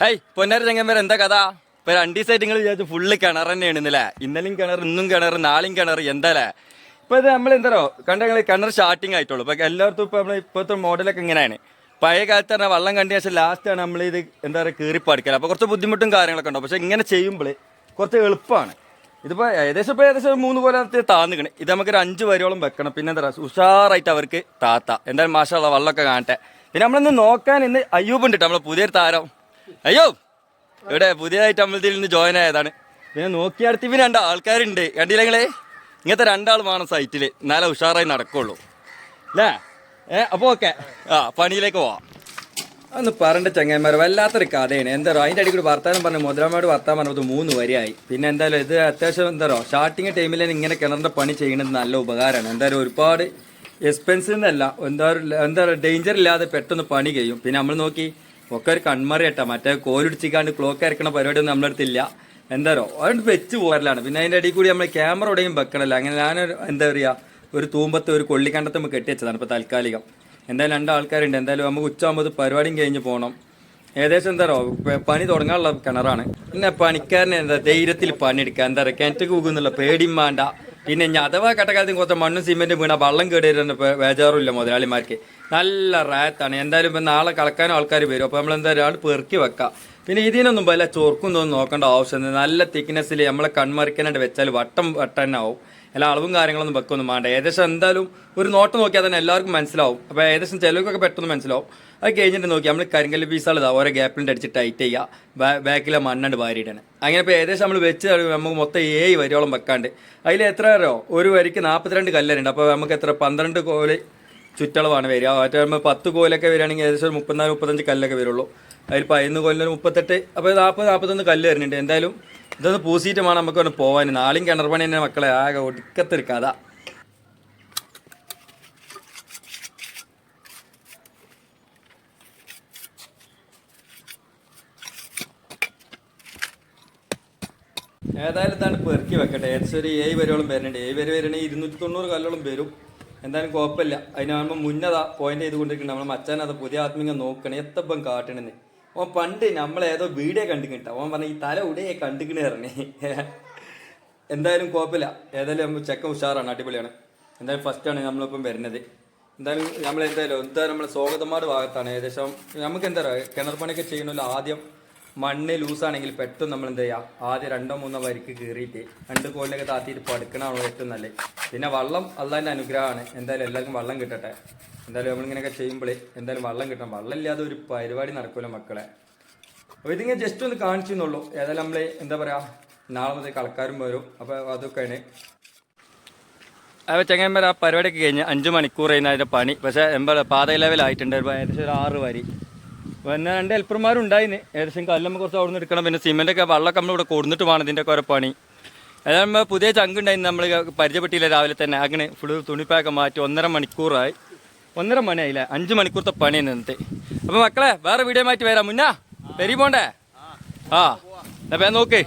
Hey പൊന്നാര ചങ്ങന്മാർ എന്താ കഥ? ഇപ്പൊ രണ്ടു ദിവസമായിട്ട് നിങ്ങൾ വിചാരിച്ചു ഫുള്ള് കിണർ തന്നെയാണ് ഇന്നലെ. ഇന്നലെയും കിണർ ഇന്നും കിണർ നാളെയും കിണർ എന്താലേ? ഇപ്പൊ ഇത് നമ്മൾ എന്താറോ കണ്ട കിണർ സ്റ്റാർട്ടിങ് ആയിട്ടുള്ളൂ. ഇപ്പൊ എല്ലായിടത്തും ഇപ്പൊ നമ്മൾ ഇപ്പോഴത്തെ മോഡലൊക്കെ ഇങ്ങനെയാണ്. പഴയ കാലത്ത് പറഞ്ഞാൽ വെള്ളം കണ്ട ശേഷം ലാസ്റ്റാണ് നമ്മൾ ഇത് എന്താ പറയുക കീറിപ്പടിക്കൽ അപ്പോൾ കുറച്ച് ബുദ്ധിമുട്ടും കാര്യങ്ങളൊക്കെ ഉണ്ടോ പക്ഷെ ഇങ്ങനെ ചെയ്യുമ്പോൾ കുറച്ച് എളുപ്പമാണ് ഇതിപ്പോൾ ഏകദേശം ഇപ്പോൾ ഏകദേശം മൂന്ന് പോലെ താന്നിക്കണേ ഇത് നമുക്കൊരു അഞ്ച് വരിയോളം വെക്കണം. പിന്നെ എന്താ പറയുക ഉഷാറായിട്ട് അവർക്ക് താത്ത. എന്തായാലും മാഷാള്ള വെള്ളമൊക്കെ കാണട്ടെ. പിന്നെ നമ്മളിന്ന് നോക്കാൻ ഇന്ന് അയ്യൂബ് ഉണ്ട് നമ്മളെ പുതിയൊരു താരം. അയ്യോ ഇവിടെ പുതിയതായിട്ട് അമ്പലത്തിൽ നിന്ന് ജോയിൻ ആയതാണ്. പിന്നെ നോക്കിയടുത്ത് ഇവന് രണ്ട് ആൾക്കാരുണ്ട്. കണ്ടില്ല നിങ്ങളെ? ഇങ്ങനത്തെ രണ്ടാൾ വേണം സൈറ്റിൽ എന്നാലേ ഉഷാറായി നടക്കുള്ളൂ. അല്ലേ? ഏ അപ്പോൾ ഓക്കെ. ആ പണിയിലേക്ക് പോവാം. അന്ന് പറഞ്ഞ ചങ്ങന്മാർ വല്ലാത്തൊരു കഥയാണ്. എന്താ പറയുക അതിന്റെ അടിക്കൂടി വർത്താനം പറഞ്ഞു മുതലാമയോട് വർത്താൻ പറഞ്ഞത് മൂന്ന് വരെയായി. പിന്നെ എന്തായാലും ഇത് അത്യാവശ്യം എന്താ പറയുക സ്റ്റാർട്ടിങ് ടൈമിൽ ഇങ്ങനെ കിണറിന്റെ പണി ചെയ്യുന്നത് നല്ല ഉപകാരമാണ്. എന്തായാലും ഒരുപാട് എക്സ്പെൻസീവ് എന്നല്ല എന്താ എന്താ ഡേഞ്ചർ ഇല്ലാതെ പെട്ടെന്ന് പണി ചെയ്യും. പിന്നെ നമ്മൾ നോക്കി ഒക്കെ ഒരു കൺമറി കേട്ടോ. മറ്റേ കോലിടിച്ചിക്കാണ്ട് ക്ലോക്ക് അരക്കണ പരിപാടിയൊന്നും നമ്മുടെ അടുത്തില്ല. എന്താ പറയുക അതുകൊണ്ട് വെച്ച് പോരലാണ്. പിന്നെ അതിന്റെ ഇടയിൽ കൂടി നമ്മൾ ക്യാമറ എവിടെയും വെക്കണല്ലോ. അങ്ങനെ ഞാനൊരു എന്താ പറയുക ഒരു തൂമ്പത്ത് ഒരു കൊള്ളിക്കണ്ടത്ത് നമുക്ക് കെട്ടി വെച്ചതാണ് ഇപ്പോൾ താൽക്കാലികം. എന്തായാലും രണ്ട് ആൾക്കാരുണ്ട്. എന്തായാലും നമുക്ക് ഉച്ചയാകുമ്പോൾ പരിപാടിയും കഴിഞ്ഞ് പോകണം ഏകദേശം എന്താ പറയുക പണി തുടങ്ങാനുള്ള കിണറാണ്. പിന്നെ പണിക്കാരനെ എന്താ ധൈര്യത്തിൽ പണിയെടുക്കുക. എന്താ പറയുക കിണറ്റ് കൂകുന്നുള്ള പേടിയും വേണ്ട. പിന്നെ ഇനി അഥവാ കട്ടക്കാലത്തും കുറച്ച് മണ്ണും സിമെന്റും വീണ വള്ളം കേടിയിരുന്ന വേജാറില്ല മുതലാളിമാർക്ക്. നല്ല റാത്താണ്. എന്തായാലും ഇപ്പം നാളെ കളക്കാനും ആൾക്കാർ വരും. അപ്പോൾ നമ്മൾ എന്തായാലും പറയുക പെറുക്കി വെക്കാം. പിന്നെ ഇതിനൊന്നും വല്ല ചൊർക്കും നോക്കേണ്ട ആവശ്യമില്ല. നല്ല തിക്നെസ്സിൽ നമ്മളെ കൺമറിക്കാനായിട്ട് വെച്ചാൽ വട്ടം വട്ടം തന്നെ ആവും എല്ലാ അളവും കാര്യങ്ങളൊന്നും വെക്കൊന്നും വേണ്ട ഏകദേശം എന്തായാലും ഒരു നോട്ട് നോക്കിയാൽ തന്നെ എല്ലാവർക്കും മനസ്സിലാവും. അപ്പോൾ ഏകദേശം ചിലവർക്കൊക്കെ പെട്ടെന്ന് മനസ്സിലാവും. അത് കഴിഞ്ഞിട്ട് നോക്കി നമ്മൾ കരിങ്കല്ല് പീസുകൾ ഇതാ ഓരോ ഗ്യാപ്പിലിട്ട് അടിച്ച് ടൈറ്റ് ചെയ്യുക. ബാക്കിലെ മണ്ണണ്ട് വാരിയിടണം. അങ്ങനെ ഇപ്പോൾ ഏകദേശം നമ്മൾ വെച്ച് നമുക്ക് മൊത്തം ഏഴ് വരിയോളം വെക്കാണ്ട്. അതിൽ എത്ര അറിയോ? ഒരു വരിക്ക് നാൽപ്പത്തിരണ്ട് കല്ലരുണ്ട് അപ്പോൾ നമുക്ക് എത്ര? പന്ത്രണ്ട് കോൽ ചുറ്റളവാണ് വരിക. മറ്റേ നമ്മൾ പത്ത് കോലൊക്കെ വരികയാണെങ്കിൽ ഏകദേശം ഒരു മുപ്പത്തിനാല് മുപ്പത്തഞ്ച് കല്ലൊക്കെ വരുള്ളൂ. അതിൽ പതിനൊന്ന് കൊല്ലം മുപ്പത്തെട്ട് അപ്പോൾ നാൽപ്പത് നാൽപ്പത്തൊന്ന് കല്ല് വരുന്നുണ്ട്. എന്തായാലും ഇതൊന്ന് പൂസിയിട്ട് വേണം നമുക്ക് ഒന്ന് പോകാൻ നാളെയും കിണർ പണി തന്നെ മക്കളെ ആകെ ഒടുക്കത്തൊരു കഥ. ഏതായാലും ഇതാണ് പെറുക്കി വെക്കട്ടെ. ഏകദേശം ഒരു ഏഴ് വരോളം വരുന്നുണ്ട്. ഏഴ് വരെ വരണമെങ്കിൽ ഇരുന്നൂറ്റി തൊണ്ണൂറ് കല്ലോളം വരും. എന്തായാലും കുഴപ്പമില്ല. അതിനാകുമ്പോൾ മുന്നതാ പോയിന്റ് ചെയ്തുകൊണ്ടിരിക്കുന്നത് നമ്മളെ മച്ചാൻ അത് പുതിയ ആത്മീയ നോക്കണേ. എത്തപ്പം കാട്ടണെന്ന്. ഓൻ പണ്ട് നമ്മളേതോ വീഡിയോ കണ്ടിട്ട് ഓൻ പറഞ്ഞ ഈ തല ഉടയെ കണ്ടിക്കണേ പറഞ്ഞേ. എന്തായാലും കുഴപ്പമില്ല. ഏതായാലും ചെക്ക ഉഷാറാണ്. അടിപൊളിയാണ്. എന്തായാലും ഫസ്റ്റാണ് നമ്മളിപ്പം വരുന്നത്. എന്തായാലും നമ്മൾ എന്തായാലും എന്തായാലും നമ്മൾ സ്വാഗതമാട് ഭാഗത്താണ്. ഏകദേശം നമുക്ക് എന്താ പറയുക കിണർ പണിയൊക്കെ ചെയ്യണമല്ലോ ആദ്യം മണ്ണ് ലൂസാണെങ്കിൽ പെട്ടെന്ന് നമ്മൾ എന്ത് ചെയ്യുക ആദ്യം രണ്ടോ മൂന്നോ വരിക്ക് കീറിയിട്ട് രണ്ട് കോലിനൊക്കെ താത്തിയിട്ട് പടുക്കണമാണോ ഏറ്റവും നല്ലത്. പിന്നെ വള്ളം അള്ളാന്റെ അനുഗ്രഹമാണ്. എന്തായാലും എല്ലാവർക്കും വള്ളം കിട്ടട്ടെ. എന്തായാലും നമ്മളിങ്ങനെയൊക്കെ ചെയ്യുമ്പോൾ എന്തായാലും വള്ളം കിട്ടണം. വള്ളം ഇല്ലാതെ ഒരു പരിപാടി നടക്കുമല്ലോ മക്കളെ. അപ്പോൾ ഇതിങ്ങനെ ജസ്റ്റ് ഒന്ന് കാണിച്ചു എന്നുള്ളൂ ഏതായാലും നമ്മൾ എന്താ പറയുക നാളെ മുതൽ കളക്കാരും വരും. അപ്പോൾ അതൊക്കെയാണ്. അപ്പോൾ ചെങ്ങന്മാർ ആ പരിപാടിയൊക്കെ കഴിഞ്ഞ് അഞ്ച് മണിക്കൂർ കഴിഞ്ഞ അതിന്റെ പണി. പക്ഷേ എന്താ പാത ലെവലായിട്ടുണ്ട്. ഏകദേശം ഒരു ആറ് വരി. പിന്നെ രണ്ട് ഹെൽപ്പർമാരും ഉണ്ടായിന് ഏകദേശം കല്ലമ്മ കുറച്ച് അവിടെ നിന്ന് എടുക്കണം. പിന്നെ സിമെന്റൊക്കെ വെള്ളമൊക്കെ നമ്മളിവിടെ കൊടുത്തിട്ട് വേണം ഇതിന്റെ ഒക്കെ ഓരോ പണി. അതായത് നമ്മൾ പുതിയ ചങ്ക് ഉണ്ടായിരുന്നു നമ്മൾ പരിചയപ്പെട്ടില്ല രാവിലെ തന്നെ. അങ്ങനെ ഫുള്ള് തുണിപ്പായൊക്കെ മാറ്റി ഒന്നര മണിക്കൂറായി. ഒന്നര മണിയായില്ല? അഞ്ച് മണിക്കൂറത്തെ പണി ഇന്നത്തെ. അപ്പോൾ മക്കളെ വേറെ വീഡിയോ മാറ്റി വരാം. മുന്നാ പെരി പോണ്ടേ? ആ എന്നാ നോക്ക്.